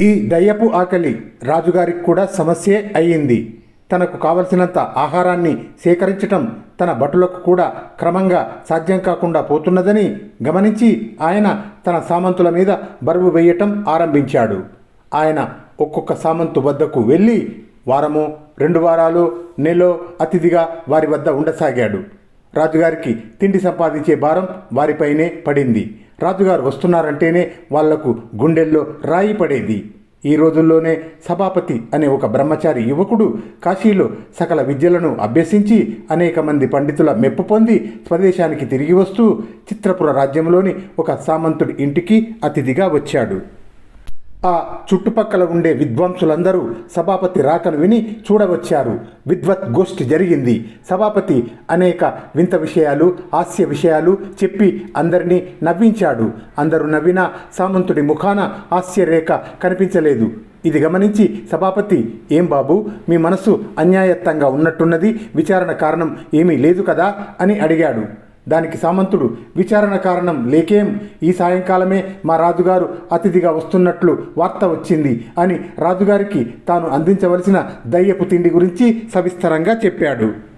ఈ దయ్యపు ఆకలి రాజుగారికి కూడా సమస్యే అయ్యింది. తనకు కావలసినంత ఆహారాన్ని సేకరించటం తన భటులకు కూడా క్రమంగా సాధ్యం కాకుండా పోతున్నదని గమనించి ఆయన తన సామంతుల మీద బరువు వేయటం ఆరంభించాడు. ఆయన ఒక్కొక్క సామంతు వద్దకు వెళ్ళి వారము రెండు వారాలు నెలో అతిథిగా వారి వద్ద ఉండసాగాడు. రాజుగారికి తిండి సంపాదించే భారం వారిపైనే పడింది. రాజుగారు వస్తున్నారంటేనే వాళ్ళకు గుండెల్లో రాయి పడేది. ఈ రోజుల్లోనే సభాపతి అనే ఒక బ్రహ్మచారి యువకుడు కాశీలో సకల విద్యలను అభ్యసించి అనేక మంది పండితుల మెప్పు పొంది స్వదేశానికి తిరిగి వస్తూ చిత్రపుర రాజ్యంలోని ఒక సామంతుడి ఇంటికి అతిథిగా వచ్చాడు. ఆ చుట్టుపక్కల ఉండే విద్వాంసులందరూ సభాపతి రాకను విని చూడవచ్చారు. విద్వత్ గోష్ఠి జరిగింది. సభాపతి అనేక వింత విషయాలు హాస్య విషయాలు చెప్పి అందరినీ నవ్వించాడు. అందరూ నవ్వినా సామంతుడి ముఖాన హాస్యరేఖ కనిపించలేదు. ఇది గమనించి సభాపతి ఏం బాబు మీ మనసు అన్యాయత్తంగా ఉన్నట్టున్నది విచారణ కారణం ఏమీ లేదు కదా? అని అడిగాడు. దానికి సామంతుడు. విచారణ కారణం లేకేం? ఈ సాయంకాలమే మా రాజుగారు అతిథిగా వస్తున్నట్లు వార్త వచ్చింది అని రాజుగారికి తాను అందించవలసిన దయ్యపు తిండి గురించి సవిస్తరంగా చెప్పాడు.